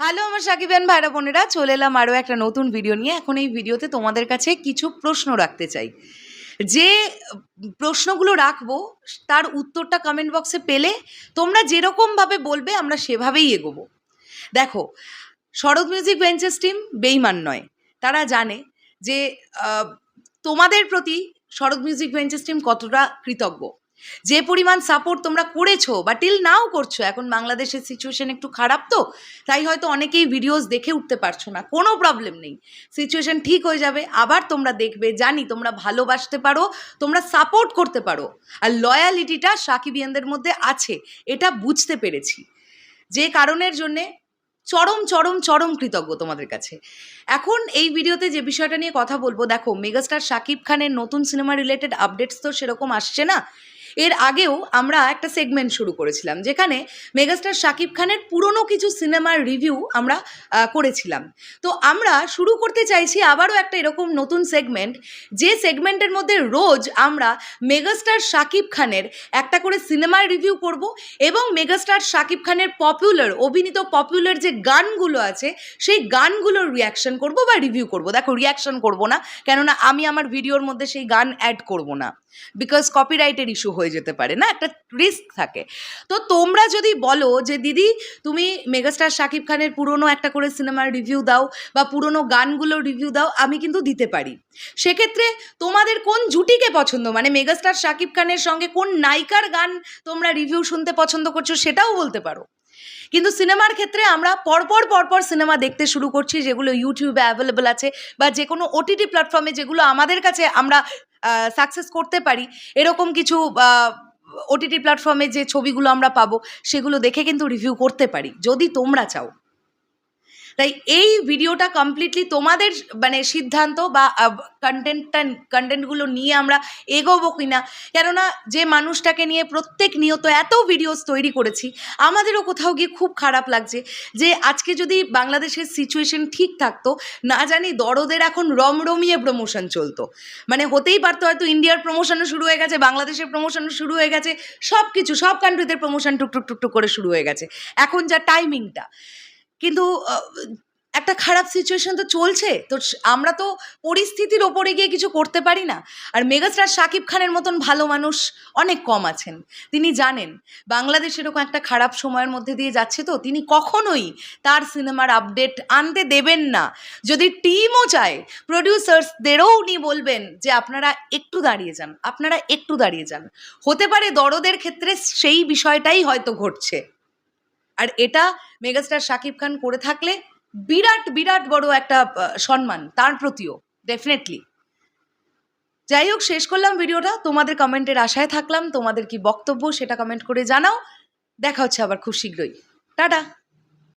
Hello আমার সাকিবেন ভাইরা বোনেরা, চলে এলাম আরও একটা নতুন ভিডিও নিয়ে। এখন এই ভিডিওতে তোমাদের কাছে কিছু প্রশ্ন রাখতে চাই। যে প্রশ্নগুলো রাখব, তার উত্তরটা কমেন্ট বক্সে পেলে তোমরা যেরকমভাবে বলবে, আমরা সেভাবেই এগোবো। দেখো, শরৎ মিউজিক ভেঞ্চার্স টিম বেইমান নয়। তারা জানে যে তোমাদের প্রতি শরৎ মিউজিক ভেঞ্চার্স টিম কতটা কৃতজ্ঞ। যে পরিমাণ সাপোর্ট তোমরা করেছ বা টিল নাও করছ, এখন বাংলাদেশের সিচুয়েশন একটু খারাপ তো, তাই হয়তো অনেকেই ভিডিওস দেখে উঠতে পারছ না, কোনো প্রবলেম নেই। সিচুয়েশন ঠিক হয়ে যাবে, আবার তোমরা দেখবে, জানি তোমরা ভালোবাসতে পারো, তোমরা সাপোর্ট করতে পারো, আর লয়ালিটিটা সাকিবিয়ানদের মধ্যে আছে, এটা বুঝতে পেরেছি। যে কারণের জন্যে চরম চরম চরম কৃতজ্ঞ তোমাদের কাছে। এখন এই ভিডিওতে যে বিষয়টা নিয়ে কথা বলব, দেখো মেগাস্টার শাকিব খানের নতুন সিনেমা রিলেটেড আপডেটস তো সেরকম আসছে না এর আগেও আমরা একটা সেগমেন্ট শুরু করেছিলাম, যেখানে মেগাস্টার শাকিব খানের পুরনো কিছু সিনেমার রিভিউ আমরা করেছিলাম। তো আমরা শুরু করতে চাইছি আবারও একটা এরকম নতুন সেগমেন্ট যে সেগমেন্টের মধ্যে রোজ আমরা মেগাস্টার শাকিব খানের একটা করে সিনেমার রিভিউ করব এবং মেগাস্টার শাকিব খানের পপুলার অভিনীত পপুলার যে গানগুলো আছে, সেই গানগুলোর রিয়াকশন করব বা রিভিউ করব। দেখো রিয়াকশন করব না, কেননা আমি আমার ভিডিওর মধ্যে সেই গান অ্যাড করব না। বিকজ কপিরাইটের ইস্যু হয়ে যেতে পারে, না? একটা রিস্ক থাকে। তো তোমরা যদি বলো যে, দিদি, তুমি মেগাস্টার শাকিব খানের পুরনো একটা করে সিনেমার রিভিউ দাও বা পুরনো গানগুলো রিভিউ দাও, আমি কিন্তু দিতে পারি। সেক্ষেত্রে তোমাদের কোন জুটিকে পছন্দ? মানে মেগাস্টার শাকিব খানের সঙ্গে কোন নায়িকার গান তোমরা রিভিউ শুনতে পছন্দ করছ সেটাও বলতে পারো। কিন্তু সিনেমার ক্ষেত্রে আমরা পরপর পরপর সিনেমা দেখতে শুরু করছি, যেগুলো ইউটিউবে অ্যাভেলেবেল আছে বা যে কোনো ওটিটি প্ল্যাটফর্মে যেগুলো আমাদের কাছে আমরা সাকসেস করতে পারি। এরকম কিছু ওটিটি প্ল্যাটফর্মে যে ছবিগুলো আমরা পাবো, সেগুলো দেখে কিন্তু রিভিউ করতে পারি। যদি তোমরা চাও। তাই এই ভিডিওটা কমপ্লিটলি তোমাদের মানে সিদ্ধান্ত বা কন্টেন্টটা কন্টেন্টগুলো নিয়ে আমরা এগোবো কিনা? কেননা যে মানুষটাকে নিয়ে প্রত্যেক নিয়ত এত ভিডিওস তৈরি করেছি, আমাদেরও কোথাও গিয়ে খুব খারাপ লাগছে যে আজকে যদি বাংলাদেশের সিচুয়েশন ঠিক থাকতো, না জানি দরদের এখন রমরমিয়ে প্রমোশন চলতো। মানে হতেই পারতো হয়তো ইন্ডিয়ার প্রমোশনও শুরু হয়ে গেছে, বাংলাদেশের প্রমোশনও শুরু হয়ে গেছে সব কিছু সব কান্ট্রিতে প্রমোশন টুকটুক টুকটুক করে শুরু হয়ে গেছে। এখন যা টাইমিংটা কিন্তু একটা খারাপ সিচুয়েশন তো চলছে। তো আমরা তো পরিস্থিতির ওপরে গিয়ে কিছু করতে পারি না। আর মেগাস্টার শাকিব খানের মতন ভালো মানুষ অনেক কম আছেন। তিনি জানেন, বাংলাদেশ এরকম একটা খারাপ সময়ের মধ্যে দিয়ে যাচ্ছে তো, তিনি কখনোই তার সিনেমার আপডেট আনতে দেবেন না। যদি টিমও চায় প্রডিউসার্সদেরও উনি বলবেন যে, আপনারা একটু দাঁড়িয়ে যান, আপনারা একটু দাঁড়িয়ে যান। হতে পারে দরদের ক্ষেত্রে সেই বিষয়টাই হয়তো ঘটছে। আর এটা মেগাস্টার শাকিব খান করে থাকলে বিরাট বিরাট বড় একটা সম্মান তার প্রতিও ডেফিনেটলি যাই হোক, শেষ করলাম ভিডিওটা। তোমাদের কমেন্টের আশায় থাকলাম। তোমাদের কি বক্তব্য সেটা কমেন্ট করে জানাও। দেখা হচ্ছে আবার খুব শীঘ্রই। টাটা!